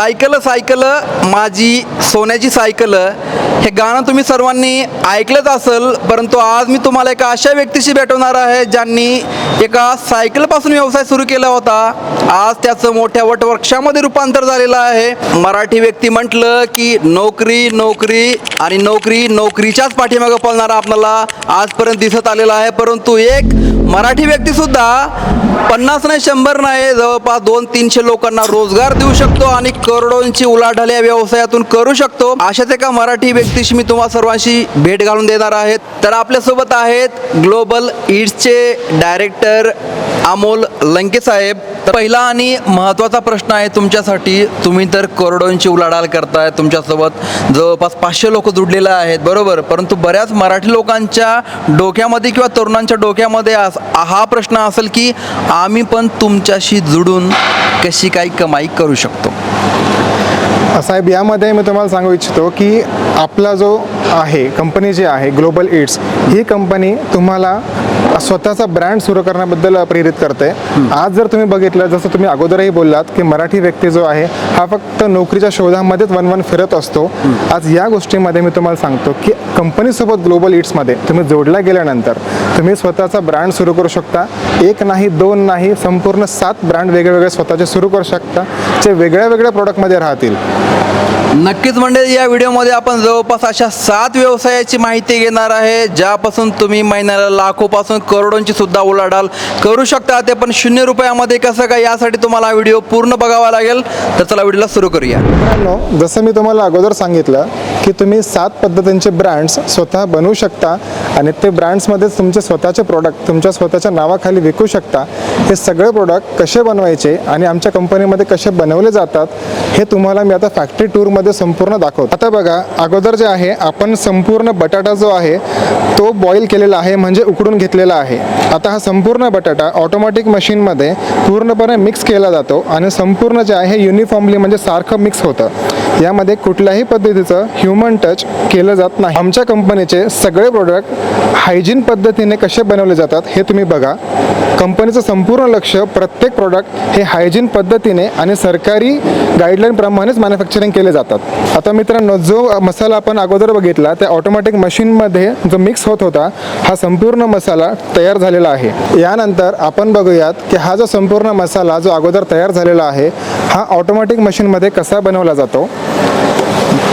Cycle cycle माझी सोन्याची cycle हे गाणं तुम्ही सर्वांनी ऐकलंच असेल परंतु आज मी तुम्हाला एका अशा व्यक्तीशी भेटवणार आहे ज्यांनी एका सायकलपासून व्यवसाय सुरू केला होता. आज त्याचं मोठ्या वटवृक्षामध्ये रूपांतर झालेलं आहे. मराठी व्यक्ती म्हटलं की नोकरी नोकरी आणि नोकरी नोकरीच्याच पाठीमागं पळणारा आपल्याला आजपर्यंत दिसत आलेला आहे. परंतु एक मराठी व्यक्तीसुद्धा पन्नास नाही शंभर नाही जवळपास दोन तीनशे लोकांना रोजगार देऊ शकतो आणि करोडोंची उलाढाल या व्यवसायातून करू शकतो. अशाच एका मराठी व्यक्तीशी मी तुम्हाला सर्वांशी भेट घालून देणार आहेत तर आपल्यासोबत आहेत ग्लोबल ईड्सचे डायरेक्टर अमोल लंके साहेब. तर पहिला आणि महत्त्वाचा प्रश्न आहे तुमच्यासाठी तुम्ही तर करोडोंची उलाढाल करताय तुमच्यासोबत जवळपास पाचशे लोक जुडलेले आहेत बरोबर? परंतु बऱ्याच मराठी लोकांच्या डोक्यामध्ये किंवा तरुणांच्या डोक्यामध्ये हा प्रश्न असेल की आम्ही पण तुमच्याशी जुडून कशी काही कमाई करू शकतो. साहेब यामध्ये मी तुम्हाला सांगू इच्छितो की आपला जो आहे कंपनी जी आहे ग्लोबल इट्स ही कंपनी तुम्हाला स्वतःचा ब्रँड सुरू करण्याबद्दल प्रेरित करते. आज जर तुम्ही बघितलं जसं तुम्ही अगोदरही बोललात की मराठी व्यक्ती जो आहे हा फक्त नोकरीच्या शोधामध्येच वन वन फिरत असतो. आज या गोष्टीमध्ये मी तुम्हाला सांगतो की कंपनीसोबत ग्लोबल इट्समध्ये तुम्ही जोडल्या गेल्यानंतर तुम्ही स्वतःचा ब्रँड सुरू करू शकता. एक नाही दोन नाही संपूर्ण सात ब्रँड वेगळेवेगळे स्वतःचे सुरू करू शकता जे वेगळ्या वेगळ्या प्रोडक्टमध्ये राहतील. नक्कीच म्हणजे या व्हिडिओमध्ये आपण जवळपास अशा सात व्यवसायाची माहिती घेणार आहे ज्यापासून तुम्ही महिन्याला लाखोपासून करोडोंची सुद्धा उलाढाल करू शकता. ते पण शून्य रुपयामध्ये कसं काय यासाठी तुम्हाला हा व्हिडिओ पूर्ण बघावा लागेल. तर चला व्हिडिओला सुरू करूया. मित्रांनो जसं मी तुम्हाला अगोदर सांगितलं की तुम्ही सात पद्धतींचे ब्रँड्स स्वतः बनवू शकता आणि ते ब्रँड्समध्येच तुमचे स्वतःचे प्रोडक्ट तुमच्या स्वतःच्या नावाखाली विकू शकता. हे सगळे प्रोडक्ट कसे बनवायचे आणि आमच्या कंपनीमध्ये कसे बनवले जातात हे तुम्हाला मी आता फॅक्टरी टूरमध्ये संपूर्ण दाखवतो. आता बघा अगोदर जे आहे आपण संपूर्ण बटाटा जो आहे तो बॉईल केलेला आहे म्हणजे उकडून घेतलेला आहे. आता हा संपूर्ण बटाटा ऑटोमॅटिक मशीनमध्ये पूर्णपणे मिक्स केला जातो आणि संपूर्ण जे आहे युनिफॉर्मली म्हणजे सारखं मिक्स होतं. यामध्ये कुठल्याही पद्धतीचं ह्युमन टच केलं जात नाही. आमच्या कंपनीचे सगळे प्रोडक्ट हायजीन पद्धतीने कसे बनवले जातात हे तुम्ही बघा. कंपनीचं संपूर्ण लक्ष प्रत्येक प्रोडक्ट हे हायजीन पद्धतीने आणि सरकारी गाईडलाईनप्रमाणेच मॅन्युफॅक्चरिंग केले जातात. आता मित्रांनो जो मसाला आपण अगोदर बघितला त्या ऑटोमॅटिक मशीनमध्ये जो मिक्स होत होता हा संपूर्ण मसाला तयार झालेला आहे. यानंतर आपण बघूयात की हा जो संपूर्ण मसाला जो अगोदर तयार झालेला आहे हा ऑटोमॅटिक मशीनमध्ये कसा बनवला जातो?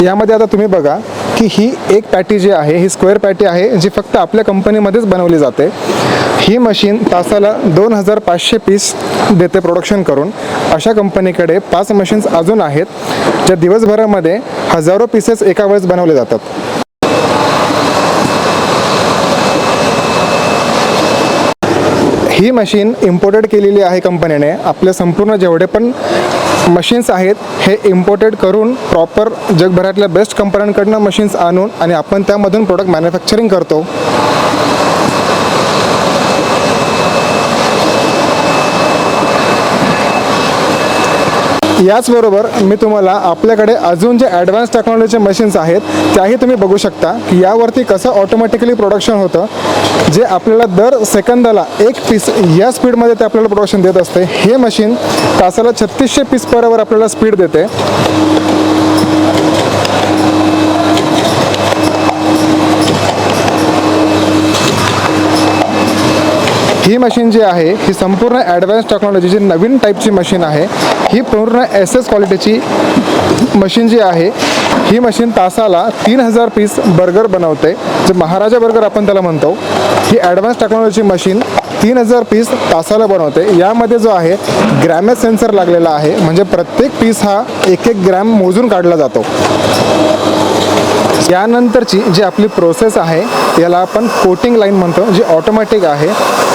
यामध्ये आता तुम्ही बघा की ही एक पॅटी जी आहे ही स्क्वेअर पॅटी आहे जी फक्त आपल्या कंपनीमध्येच बनवली जाते. ही मशीन तासाला दोन हजार पाचशे पीस देते प्रोडक्शन करून. अशा कंपनीकडे पाच मशीन्स अजून आहेत ज्या दिवसभरामध्ये हजारो पीसेस एका वेळेस बनवले जातात. ही मशीन इम्पोर्टेड केलेली आहे कंपनीने आपले संपूर्ण जेवढे पण मशीन्स आहेत हे इम्पोर्टेड करून प्रॉपर जगभरातल्या बेस्ट कंपन्यांकडनं मशीन्स आणून आणि आपण त्यामधून प्रोडक्ट मॅन्युफॅक्चरिंग करतो. याचबरोबर मी तुम्हाला आपल्याकडे अजून जे ॲडव्हान्स टेक्नॉलॉजीचे मशीन्स आहेत त्याही तुम्ही बघू शकता की यावरती कसं ऑटोमॅटिकली प्रोडक्शन होतं. जे आपल्याला दर सेकंदाला एक पीस या स्पीडमध्ये ते आपल्याला प्रोडक्शन देत असते. हे मशीन तासाला छत्तीसशे पीस पर आवर आपल्याला स्पीड देते. ही मशीन जी आहे ही संपूर्ण ॲडव्हान्स टेक्नॉलॉजीची नवीन टाईपची मशीन आहे ही पूर्ण एस एस क्वालिटीची मशीन जी आहे ही मशीन तासाला तीन हजार पीस बर्गर बनवते. जे महाराजा बर्गर आपण त्याला म्हणतो ही ॲडव्हान्स टेक्नॉलॉजी मशीन तीन हजार पीस तासाला बनवते. यामध्ये जो आहे ग्रॅमेज सेन्सर लागलेला आहे. म्हणजे प्रत्येक पीस हा एक एक ग्रॅम मोजून काढला जातो. यानंतरची जी आपली प्रोसेस आहे याला आपण कोटिंग लाईन म्हणतो जी ऑटोमॅटिक आहे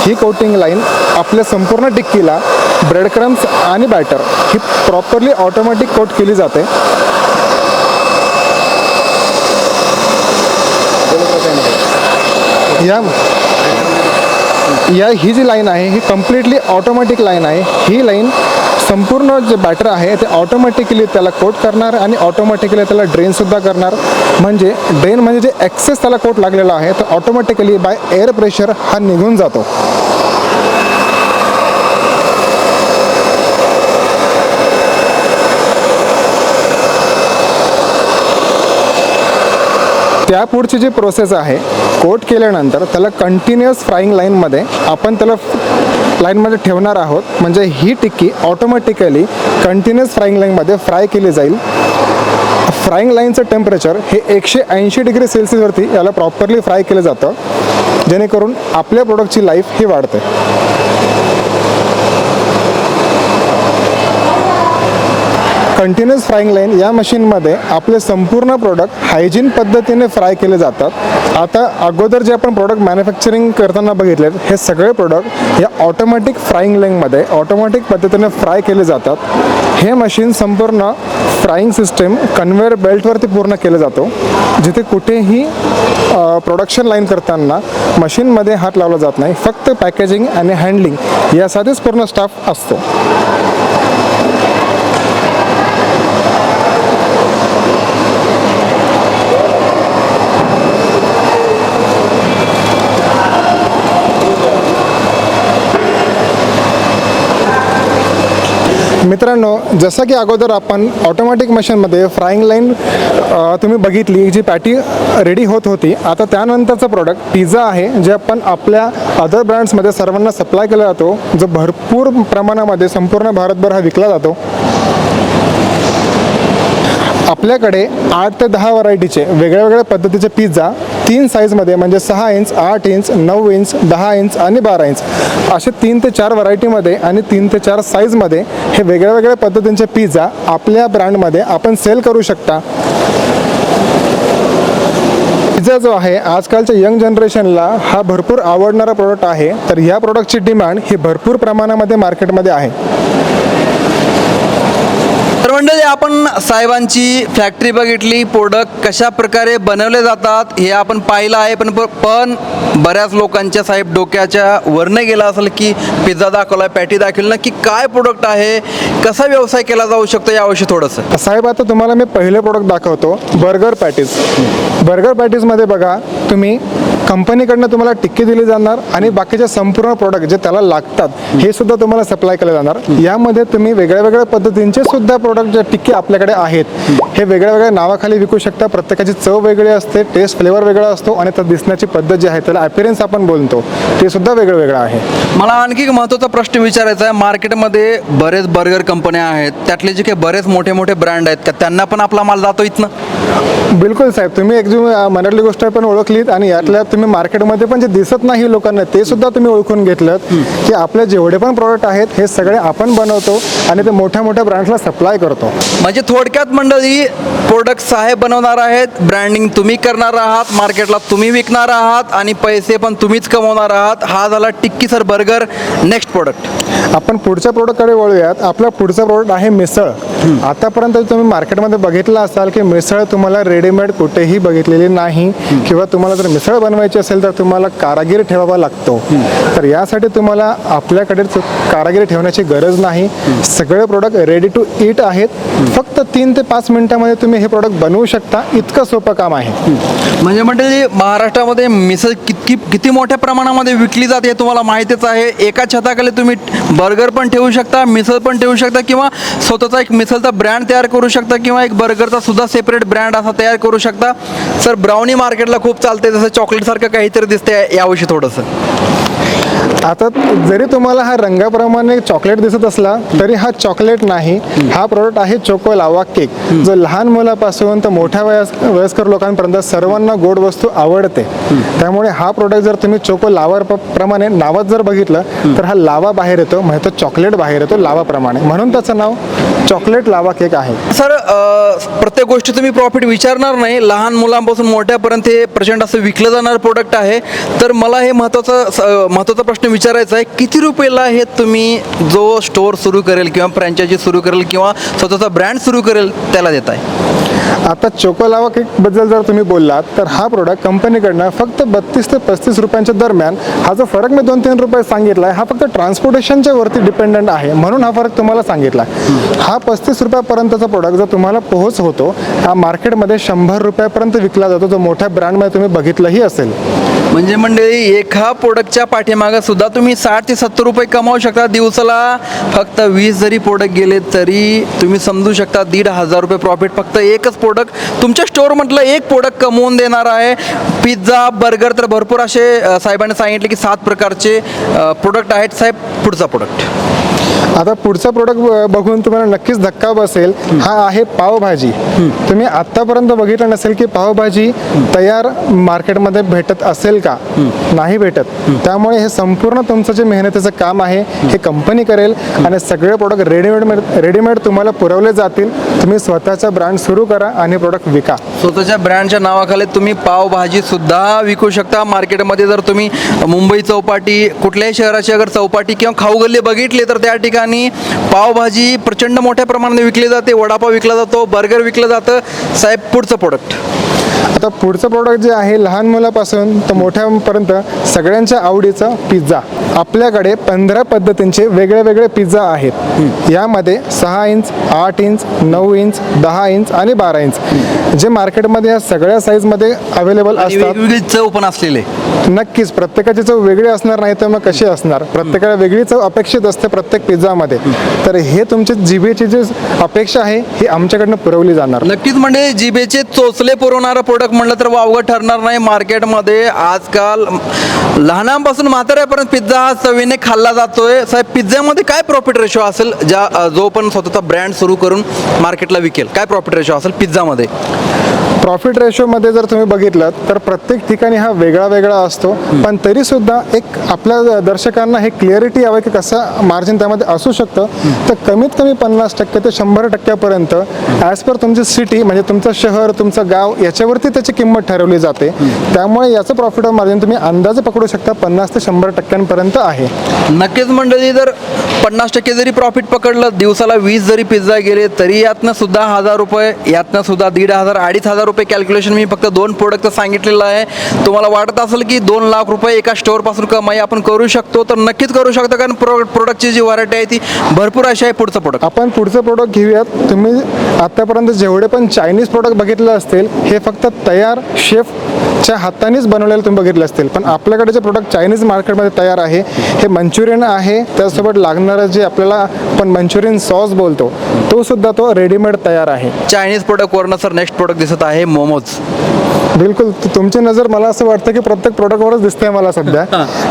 ही कोटिंग लाईन आपल्या संपूर्ण टिक्कीला ब्रेड क्रम्स आणि बॅटर ही प्रॉपरली ऑटोमॅटिक कोट केली जाते. या या ही जी लाईन आहे ही कम्प्लिटली ऑटोमॅटिक लाईन आहे. ही लाईन संपूर्ण जे बॅटर आहे ते ऑटोमॅटिकली त्याला कोट करणार आणि ऑटोमॅटिकली त्याला ड्रेनसुद्धा करणार. म्हणजे ड्रेन म्हणजे जे ॲक्सेस त्याला कोट लागलेला आहे तो ऑटोमॅटिकली बाय एअर प्रेशर हा निघून जातो. त्यापुढची जी प्रोसेस आहे कोट केल्यानंतर त्याला कंटिन्युअस फ्राईंग लाईनमध्ये आपण त्याला लाईनमध्ये ठेवणार आहोत. म्हणजे ही टिक्की ऑटोमॅटिकली कंटिन्युअस फ्राईंग लाईनमध्ये फ्राय केली जाईल. फ्राईंग लाईनचं टेम्परेचर हे एकशे ऐंशी डिग्री सेल्सिअसवरती याला प्रॉपरली फ्राय केलं जातं. जेणेकरून आपल्या प्रोडक्टची लाईफ ही वाढते. कंटिन्युअस फ्राईंग लाईन या मशीनमध्ये आपले संपूर्ण प्रोडक्ट हायजीन पद्धतीने फ्राय केले जातात. आता अगोदर जे आपण प्रोडक्ट मॅन्युफॅक्चरिंग करताना बघितले हे सगळे प्रोडक्ट या ऑटोमॅटिक फ्राईंग लाईनमध्ये ऑटोमॅटिक पद्धतीने फ्राय केले जातात. हे मशीन संपूर्ण फ्राईंग सिस्टीम कन्व्हेअर बेल्टवरती पूर्ण केलं जातो. जिथे कुठेही प्रोडक्शन लाईन करताना मशीनमध्ये हात लावला जात नाही. फक्त पॅकेजिंग आणि हँडलिंग यासाठीच पूर्ण स्टाफ असतो. मित्रांनो जसं की अगोदर आपण ऑटोमॅटिक मशीनमध्ये फ्राईंग लाईन तुम्ही बघितली जी पॅटी रेडी होत होती. आता त्यानंतरचं प्रोडक्ट पिझ्झा आहे जे आपण आपल्या अदर ब्रँड्समध्ये सर्वांना सप्लाय केला जातो जो भरपूर प्रमाणामध्ये संपूर्ण भारतभर हा विकला जातो. आपल्याकडे आठ ते दहा व्हरायटीचे वेगळ्या वेगळ्या पद्धतीचे पिझ्झा तीन साईजमध्ये म्हणजे सहा इंच आठ इंच नऊ इंच दहा इंच आणि बारा इंच असे तीन ते चार व्हरायटीमध्ये आणि तीन ते चार साईजमध्ये हे वेगळ्या वेगळ्या पद्धतींचे पिझ्झा आपल्या ब्रँडमध्ये आपण सेल करू शकता. पिझ्झा जो आहे आजकालच्या यंग जनरेशनला हा भरपूर आवडणारा प्रोडक्ट आहे. तर ह्या प्रोडक्टची डिमांड ही भरपूर प्रमाणामध्ये मार्केटमध्ये आहे. तर मंडळी आपण साहेबांची फॅक्टरी बघितली प्रोडक्ट कशा प्रकारे बनवले जातात हे आपण पाहिलं आहे पण पण बऱ्याच लोकांच्या साहेब डोक्याच्या वरनं गेला असेल की पिझ्झा दाखवला पॅटी दाखवली नक्की काय प्रोडक्ट आहे कसा व्यवसाय केला जाऊ शकतो याविषयी थोडंसं. साहेब आता तुम्हाला मी पहिले प्रोडक्ट दाखवतो बर्गर पॅटीस बर्गर पॅटीसमध्ये बघा तुम्ही कंपनीकडनं तुम्हाला टिक्की दिली जाणार आणि बाकीचे संपूर्ण प्रोडक्ट जे त्याला लागतात हे सुद्धा तुम्हाला सप्लाय केले जाणार. यामध्ये तुम्ही वेगळ्या वेगळ्या पद्धतींचे सुद्धा प्रोडक्ट जे टिक्की आपल्याकडे आहेत हे वेगळ्या वेगळ्या नावाखाली विकू शकता. प्रत्येकाची चव वेगळी असते टेस्ट फ्लेवर वेगळा असतो आणि त्या दिसण्याची पद्धत जी आहे त्याला अपिअरन्स आपण बोलतो ते सुद्धा वेगळं वेगळं आहे. मला आणखी एक महत्त्वाचा प्रश्न विचारायचा आहे. मार्केटमध्ये बरेच बर्गर कंपन्या आहेत. त्यातले जे काही बरेच मोठे मोठे ब्रँड आहेत का त्यांना पण आपला माल जातो इथनं? बिलकुल साहेब तुम्ही एक मनातली गोष्ट पण ओळखलीत आणि यातल्या तुम्ही मार्केटमध्ये पण जे दिसत नाही लोकांना ते सुद्धा तुम्ही ओळखून घेतलं की आपले जेवढे पण प्रोडक्ट आहेत हे सगळे आपण बनवतो आणि ते मोठ्या मोठ्या ब्रँड्सला सप्लाय करतो. म्हणजे थोडक्यात मंडळी प्रोडक्ट साहेब बनवणार आहेत ब्रँडिंग तुम्ही करणार आहात मार्केटला तुम्ही विकणार आहात आणि पैसे पण तुम्हीच कमवणार आहात. हा झाला tikki sir burger next product आपण पुढच्या प्रोडक्टकडे वळूयात. आपला पुढचा प्रोडक्ट आहे मिसळ. आतापर्यंत तुम्ही मार्केटमध्ये बघितलं असाल की मिसळ तुम्हाला रेडीमेड कुठेही बघितलेली नाही किंवा तुम्हाला जर मिसळ बनवायची असेल तर तुम्हाला कारागीर ठेवावा लागतो. तर यासाठी तुम्हाला आपल्याकडे जो कारागीर ठेवण्याची गरज नाही. सगळे प्रोडक्ट रेडी टू ईट आहेत. फक्त तीन ते पाच मिनिटामध्ये तुम्ही हे प्रोडक्ट बनवू शकता. इतकं सोपं काम आहे. म्हणजे मंडळी महाराष्ट्रामध्ये मिसळ किती किती मोठ्या प्रमाणामध्ये विकली जाते हे तुम्हाला माहितीच आहे. एका छताखाली तुम्ही बर्गर पण ठेवू शकता मिसळ पण ठेवू शकता किंवा स्वतःचा एक मिसळचा ब्रँड तयार करू शकता किंवा एक बर्गरचा सुद्धा सेपरेट ब्रँड असा तयार करू शकता. सर ब्राउनी मार्केटला खूप चालते जसं चॉकलेटसारखं काहीतरी दिसतंय याविषयी थोडंसं. आता जरी तुम्हाला हा रंगाप्रमाणे चॉकलेट दिसत असला तरी हा चॉकलेट नाही. हा प्रोडक्ट आहे चोको लावा केक. जो लहान मुलापासून तर मोठ्या वयस वयस्कर लोकांपर्यंत सर्वांना गोड वस्तू आवडते. त्यामुळे हा प्रोडक्ट जर तुम्ही चोको लावा प्रमाणे नावात जर बघितलं तर हा लावा बाहेर येतो म्हणजे तो चॉकलेट बाहेर येतो लावाप्रमाणे. म्हणून त्याचं नाव चॉकलेट लावा केक आहे. सर प्रत्येक गोष्टी तुम्ही प्रॉफिट विचारणार नाही. लहान मुलांपासून मोठ्यापर्यंत हे प्रचंड असं विकलं जाणारं प्रोडक्ट आहे. तर मला हे महत्त्वाचं स- प्रश्न विचारायचा आहे किती रुपयाला हे तुम्ही जो स्टोअर सुरू करेल किंवा फ्रँचायझी सुरू करेल किंवा स्वतःचा ब्रँड सुरू करेल त्याला देत आहे आता चोकोलावा केकबद्दल जर तुम्ही बोललात तर हा प्रोडक्ट कंपनीकडनं फक्त बत्तीस ते पस्तीस रुपयांच्या दरम्यान हा जो फरक मी दोन तीन रुपये सांगितला आहे हा फक्त ट्रान्सपोर्टेशनच्या वरती डिपेंडंट आहे म्हणून हा फरक तुम्हाला सांगितला. हा पस्तीस रुपयापर्यंतचा प्रोडक्ट जो तुम्हाला पोहोच होतो हा मार्केटमध्ये शंभर रुपयापर्यंत विकला जातो जो मोठ्या ब्रँडमध्ये तुम्ही बघितलंही असेल. म्हणजे मंडळी एका प्रोडक्टच्या पाठीमागं सुद्धा तुम्ही साठ ते सत्तर रुपये कमावू शकता दिवसाला. फक्त वीस जरी प्रोडक्ट गेले तरी तुम्ही समजू शकता दीड हजार रुपये प्रॉफिट फक्त एकच प्रोडक्ट तुमच्या स्टोअर म्हटलं एक प्रोडक्ट कमवून देणार आहे. पिझ्झा बर्गर तर भरपूर असे साहेबांनी सांगितले की सात प्रकारचे प्रोडक्ट आहेत. साहेब पुढचा प्रोडक्ट आता पुढचा प्रोडक्ट बघून तुम्हाला नक्कीच धक्का बसेल. हा आहे पावभाजी. तुम्ही आतापर्यंत बघितलं नसेल की पावभाजी तयार मार्केटमध्ये भेटत असेल का? नाही भेटत. त्यामुळे हे संपूर्ण तुमचं जे मेहनतीचं काम आहे हे कंपनी करेल आणि सगळे प्रोडक्ट रेडीमेड रेडीमेड तुम्हाला पुरवले जातील. तुम्ही स्वतःचा ब्रँड सुरू करा आणि प्रोडक्ट विका. स्वतःच्या ब्रँडच्या नावाखाली तुम्ही पावभाजी सुद्धा विकू शकता. मार्केटमध्ये जर तुम्ही मुंबई चौपाटी कुठल्याही शहराची अगर चौपाटी किंवा खाऊगल्ली बघितली तर त्या ठिकाणी पावभाजी प्रचंड मोठ्या प्रमाणात विकली जाते वडापाव विकला जातो बर्गर विकलं जातं. साहेब पुढचं प्रोडक्ट आता पुढचं प्रोडक्ट जे आहे लहान मुलापासून तर मोठ्यापर्यंत सगळ्यांच्या आवडीचं पिझ्झा आपल्याकडे पंधरा पद्धतींचे वेगळे वेगळे पिझ्झा आहेत. यामध्ये सहा इंच आठ इंच नऊ इंच दहा इंच आणि बारा इंच. जे मार्केटमध्ये या सगळ्या साईजमध्ये अवेलेबल असतात. चव पण असलेले. नक्कीच प्रत्येकाची चव वेगळी असणार नाही तर मग कशी असणार? प्रत्येकाला वेगळी चव अपेक्षित असते प्रत्येक पिझ्झामध्ये. तर हे तुमची जिभेची जी अपेक्षा आहे ही आमच्याकडनं पुरवली जाणार. नक्कीच म्हणजे जिभेचे चोचले पुरवणारं प्रोडक्ट म्हटलं तर वावगं ठरणार नाही. मार्केटमध्ये आजकाल लहानांपासून म्हाताऱ्यापर्यंत पिझ्झा पिझ्झा चवीने खाल्ला जातोय. साहेब पिझ्झामध्ये काय प्रॉफिट रेशो असेल? ज्या जो पण स्वतःचा ब्रँड सुरू करून मार्केटला विकेल काय प्रॉफिट रेशो असेल पिझ्झामध्ये? प्रॉफिट रेशोमध्ये जर तुम्ही बघितलं तर प्रत्येक ठिकाणी हा वेगळा वेगळा असतो. पण तरी सुद्धा एक आपल्या दर्शकांना हे क्लिअरिटी हवं की कसं मार्जिन त्यामध्ये असू शकतं. तर कमीत कमी पन्नास टक्के ते शंभर टक्क्यापर्यंत ॲज पर तुमची सिटी म्हणजे तुमचं शहर तुमचं गाव याच्यावरती त्याची किंमत ठरवली जाते. त्यामुळे याचं प्रॉफिट मार्जिन तुम्ही अंदाजे पकडू शकता पन्नास ते शंभर टक्क्यांपर्यंत आहे. नक्कीच मंडळी जर पन्नास टक्के जरी प्रॉफिट पकडलं दिवसाला वीस जरी पिझ्झा गेले तरी यातनं सुद्धा हजार रुपये यातनं सुद्धा दीड हजार अडीच हजार रुपये कॅल्क्युलेशन मी फक्त दोन प्रोडक्ट सांगितलेलं आहे. तुम्हाला वाटत असेल की दोन लाख रुपये एका स्टोअरपासून कमाई आपण करू शकतो तर नक्कीच करू शकतो कारण प्रो प्रोडक्टची जी व्हरायटी आहे ती भरपूर अशी आहे पुढचं प्रोडक्ट आपण पुढचं प्रोडक्ट घेऊयात. तुम्ही आत्तापर्यंत जेवढे पण चायनीज प्रोडक्ट बघितले असतील हे फक्त तयार शेफच्या हातानेच बनवलेले तुम्ही बघितले असतील. पण आपल्याकडे जे प्रोडक्ट चायनीज मार्केटमध्ये तयार आहे हे मंचुरियन आहे. त्यासोबत लागणारं जे आपल्याला आपण मंचुरियन सॉस बोलतो तो सुद्धा तो रेडीमेड तयार आहे. चायनीज प्रोडक्टवरनं सर नेक्स्ट प्रोडक्ट दिसत आहे मोमोज बिलकुल तुमची नजर मला असं वाटतं की प्रत्येक प्रोडक्टवरच दिसतंय मला सध्या.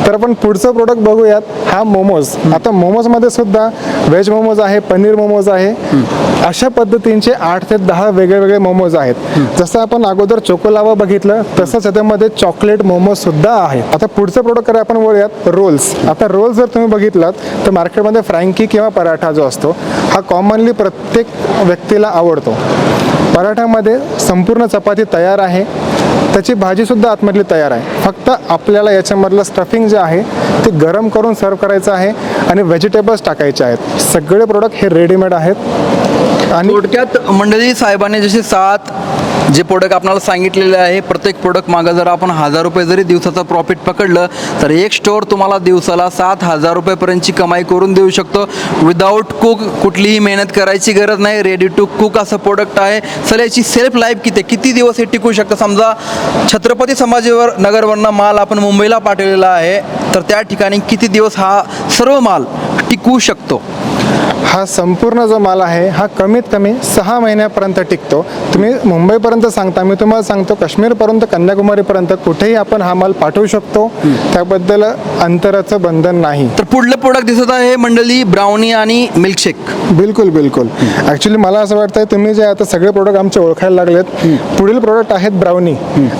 तर आपण पुढचं प्रोडक्ट बघूयात हा मोमोज आता मोमोजमध्ये सुद्धा व्हेज मोमोज आहे पनीर मोमोज आहे. अशा पद्धतींचे आठ ते दहा वेगळे वेगळे मोमोज आहेत जसं आपण अगोदर चोकोलावा बघितलं तसंच याच्यामध्ये चॉकलेट मोमोज सुद्धा आहेत. आता पुढचं प्रोडक्ट आपण वळूयात रोल्स आता रोल्स जर तुम्ही बघितलात तर मार्केटमध्ये फ्रँकी किंवा पराठा जो असतो हा कॉमनली प्रत्येक व्यक्तीला आवडतो. पराठ्यामध्ये संपूर्ण चपाती तयार आहे. त्याची भाजीसुद्धा आतमधली तयार आहे. फक्त आपल्याला याच्यामधलं स्टफिंग जे आहे ते गरम करून सर्व करायचं आहे आणि व्हेजिटेबल्स टाकायचे आहेत. सगळे प्रोडक्ट हे रेडीमेड आहेत. आणि थोडक्यात मंडळी साहेबांनी जसे सात जे प्रोडक्ट आपल्याला सांगितलेले आहे प्रत्येक प्रोडक्ट मागं जर आपण हजार रुपये जरी दिवसाचं प्रॉफिट पकडलं तर एक स्टोअर तुम्हाला दिवसाला सात हजार रुपयेपर्यंतची कमाई करून देऊ शकतो. विदाऊट कुक कुठलीही मेहनत करायची गरज नाही. रेडी टू कुक असं प्रोडक्ट आहे. सर याची सेल्फ लाईफ किती किती दिवस हे टिकू शकतं? समजा छत्रपती संभाजीवर नगरवरनं माल आपण मुंबईला पाठवलेला आहे तर त्या ठिकाणी किती दिवस हा सर्व माल टिकू शकतो? हा संपूर्ण जो माल आहे हा कमीत कमी सहा महिन्यापर्यंत टिकतो. तुम्ही मुंबईपर्यंत सांगता मी तुम्हाला सांगतो काश्मीरपर्यंत कन्याकुमारीपर्यंत कुठेही आपण हा माल पाठवू शकतो. त्याबद्दल अंतराचं बंधन नाही. तर पुढलं प्रोडक्ट दिसत आहे मंडळी ब्राउनी आणि मिल्कशेक बिलकुल बिलकुल. ॲक्च्युली मला असं वाटतंय तुम्ही जे आता सगळे प्रोडक्ट आमचे ओळखायला लागलेत पुढील प्रोडक्ट आहेत ब्राउनी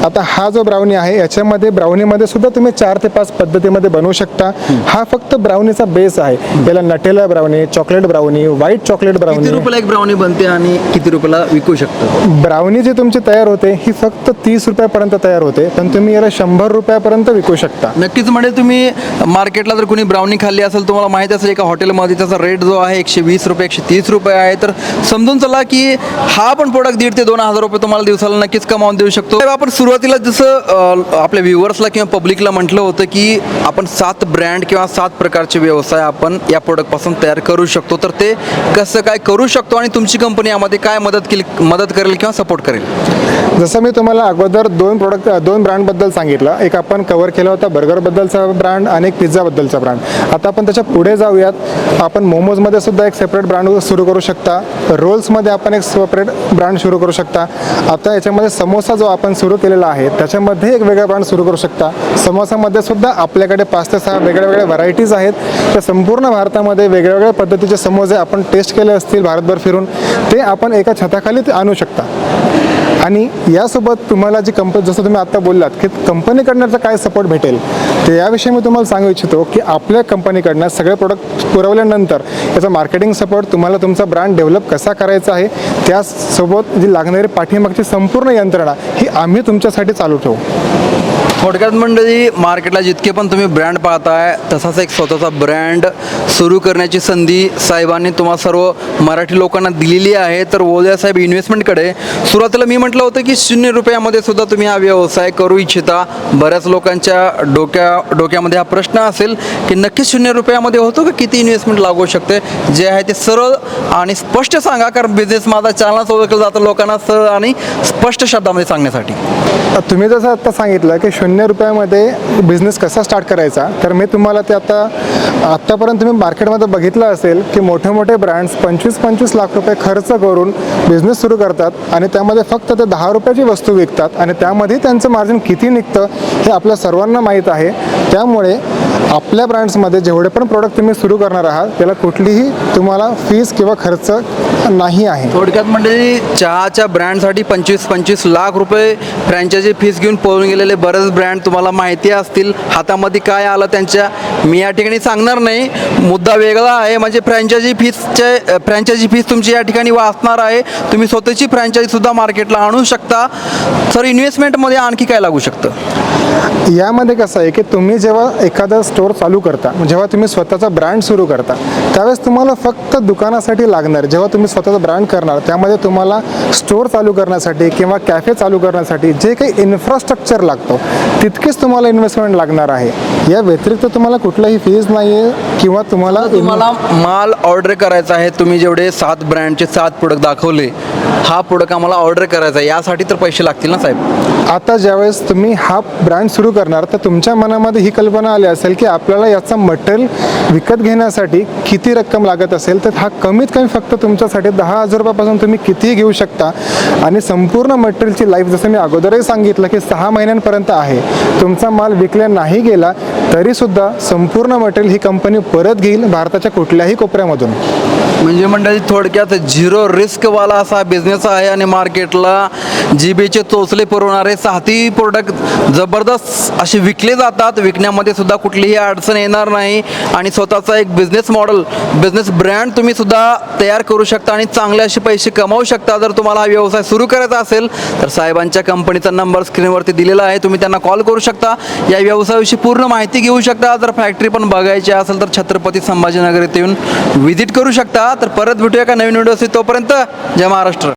आता हा जो ब्राउनी आहे याच्यामध्ये ब्राउनीमध्ये सुद्धा तुम्ही चार ते पाच पद्धतीमध्ये बनवू शकता. हा फक्त ब्राउनीचा बेस आहे. याला Nutella brownie chocolate brownie white chocolate किती ब्राउनी रुपयाला एक ब्राउनी बनते आणि किती रुपयाला विकू शकतो? ब्राउनी जी तुमची तयार होते ही फक्त तीस रुपयापर्यंत तयार होते पण तुम्ही याला शंभर रुपयापर्यंत विकू शकता. नक्कीच म्हणजे तुम्ही मार्केटला जर कोणी ब्राउनी खाल्ली असेल तुम्हाला माहिती असेल एका हॉटेलमध्ये त्याचा रेट जो आहे एकशे वीस रुपये एकशे तीस रुपये आहे. तर समजून चला की हा पण प्रोडक्ट दीड ते दोन हजार रुपये तुम्हाला दिवसाला नक्कीच कमावून देऊ शकतो. साहेब, आपण सुरुवातीला जसं अ, आपल्या व्ह्युअर्सला किंवा पब्लिकला म्हटलं होतं की आपण सात ब्रँड किंवा सात प्रकारचे व्यवसाय आपण या प्रोडक्टपासून तयार करू शकतो. तर ते कसं काय करू शकतो आणि तुमची कंपनी यामध्ये काय मदत केली मदत करेल किंवा सपोर्ट करेल? जसं मी तुम्हाला अगोदर दोन प्रोडक्ट दोन ब्रँडबद्दल सांगितलं. एक आपण कवर केला होता बर्गरबद्दलचा ब्रँड आणि एक पिझ्झाबद्दलचा ब्रँड आता आपण त्याच्या पुढे जाऊयात. आपण मोमोजमध्ये सुद्धा एक सेपरेट ब्रँड सुरू करू शकता. रोल्समध्ये आपण एक सेपरेट ब्रँड सुरू करू शकता. आता याच्यामध्ये समोसा जो आपण सुरू केलेला आहे त्याच्यामध्ये एक वेगळा ब्रँड सुरू करू शकता. समोसामध्ये सुद्धा आपल्याकडे पाच ते सहा वेगळ्या वेगळ्या व्हरायटीज आहेत. त्या संपूर्ण भारतामध्ये वेगळ्या वेगळ्या पद्धतीचे समोसे आपण टेस्ट केले असतील भारतभर फिरून ते आपण एका छताखाली ते आणू शकता. आणि यासोबत तुम्हाला जी कंपनी जसं तुम्ही आत्ता बोललात की कंपनीकडनं काय सपोर्ट भेटेल तर याविषयी मी तुम्हाला सांगू इच्छितो की आपल्या कंपनीकडनं सगळे प्रोडक्ट पुरवल्यानंतर याचा मार्केटिंग सपोर्ट तुम्हाला तुमचा ब्रँड डेव्हलप कसा करायचा आहे त्यासोबत जी लागणारी पाठीमागची संपूर्ण यंत्रणा ही आम्ही तुमच्यासाठी चालू ठेवू. थोडक्यात मंडळी मार्केटला जितके पण तुम्ही ब्रँड पाहताय तसाच एक स्वतःचा ब्रँड सुरू करण्याची संधी साहेबांनी तुम्हा सर्व मराठी लोकांना दिलेली आहे. तर ओल्या साहेब इन्व्हेस्टमेंटकडे सुरुवातीला मी म्हटलं होतं की शून्य रुपयामध्ये सुद्धा तुम्ही हा व्यवसाय करू इच्छिता. बऱ्याच लोकांच्या डोक्या डोक्यामध्ये हा प्रश्न असेल की नक्कीच शून्य रुपयामध्ये होतो का? किती इन्व्हेस्टमेंट लागू शकते? जे आहे ते सरळ आणि स्पष्ट सांगा कारण बिझनेस माझा चालनाच ओळखलं जातं लोकांना सरळ आणि स्पष्ट शब्दामध्ये सांगण्यासाठी. तुम्ही जसं आता सांगितलं की शून्य शून्य रुपयामध्ये बिझनेस कसा स्टार्ट करायचा? तर मी तुम्हाला ते आता आत्तापर्यंत तुम्ही मार्केटमध्ये बघितलं असेल की मोठे मोठे ब्रँड्स पंचवीस पंचवीस लाख रुपये खर्च करून बिझनेस सुरू करतात आणि त्यामध्ये फक्त ते दहा रुपयाची वस्तू विकतात आणि त्यामध्ये त्यांचं मार्जिन किती निघतं हे आपल्या सर्वांना माहीत आहे. त्यामुळे आपल्या ब्रँड्समध्ये जेवढे पण प्रोडक्ट तुम्ही सुरू करणार आहात त्याला कुठलीही तुम्हाला फीस किंवा खर्च नाही आहे. थोडक्यात म्हणजे चहाच्या ब्रँडसाठी पंचवीस पंचवीस लाख रुपये फ्रँचायझी फीस घेऊन पळून गेलेले बरेच ब्रँड तुम्हाला माहिती असतील. हातामध्ये काय आलं त्यांच्या मी या ठिकाणी सांगणार नाही. मुद्दा वेगळा आहे म्हणजे फ्रँचायझी फीसचे फ्रँचायझी फीस तुमची या ठिकाणी वाचणार आहे. तुम्ही स्वतःची फ्रँचायझीसुद्धा मार्केटला आणू शकता. सर इन्व्हेस्टमेंटमध्ये आणखी काय लागू शकतं? यामध्ये कसं आहे की तुम्ही जेव्हा एखादा स्टोअर चालू करता. जेव्हा तुम्ही स्वतःचा ब्रँड सुरू करता त्यावेळेस तुम्हाला फक्त दुकानासाठी लागणार जेव्हा तुम्ही स्वतःचा ब्रँड करणार त्यामध्ये तुम्हाला स्टोअर चालू करण्यासाठी किंवा कॅफे चालू करण्यासाठी जे काही इन्फ्रास्ट्रक्चर लागतो तितकेच तुम्हाला इन्व्हेस्टमेंट लागणार आहे. या व्यतिरिक्त तुम्हाला कुठलाही फीज नाही आहे किंवा तुम्हाला तुम्हाला माल ऑर्डर करायचा आहे तुम्ही जेवढे सात ब्रँडचे सात प्रोडक्ट दाखवले हा प्रोडक्ट आम्हाला ऑर्डर करायचा आहे यासाठी तर पैसे लागतील ना साहेब? आता ज्यावेळेस तुम्ही हा ब्रँड सुरू करणार तर तुमच्या मनामध्ये ही कल्पना आली असेल की आपल्याला याचा मटेरियल विकत घेण्यासाठी किती रक्कम लागत असेल तर हा कमीत कमी फक्त तुमच्यासाठी दहा हजार रुपयापासून तुम्ही कितीही घेऊ शकता. आणि संपूर्ण मटेरियलची लाईफ जसं मी अगोदरही सांगितलं की सहा महिन्यांपर्यंत आहे. तुमचा माल विकला नाही गेला तरीसुद्धा संपूर्ण मटेरियल ही कंपनी परत घेईल भारताच्या कुठल्याही कोपऱ्यामधून. म्हणजे मंडळी थोडक्यात झिरो रिस्कवाला असा बिझनेस आहे आणि मार्केटला जीबीचे चोचले पुरवणारे साती प्रोडक्ट जबरदस्त असे विकले जातात. विकण्यामध्ये सुद्धा कुठलीही अडचण येणार नाही आणि स्वतःचा एक बिझनेस मॉडेल बिझनेस ब्रँड तुम्ही सुद्धा तयार करू शकता आणि चांगले असे पैसे कमावू शकता. जर तुम्हाला हा व्यवसाय सुरू करायचा असेल तर साहेबांच्या कंपनीचा नंबर स्क्रीनवरती दिलेला आहे. तुम्ही त्यांना कॉल करू शकता. या व्यवसायाविषयी पूर्ण माहिती घेऊ शकता. जर फॅक्टरी पण बघायची असेल तर छत्रपती संभाजीनगर येथे येऊन व्हिजिट करू शकता. तर परत भेटूया का नवीन व्हिडिओ तोपर्यंत जय महाराष्ट्र.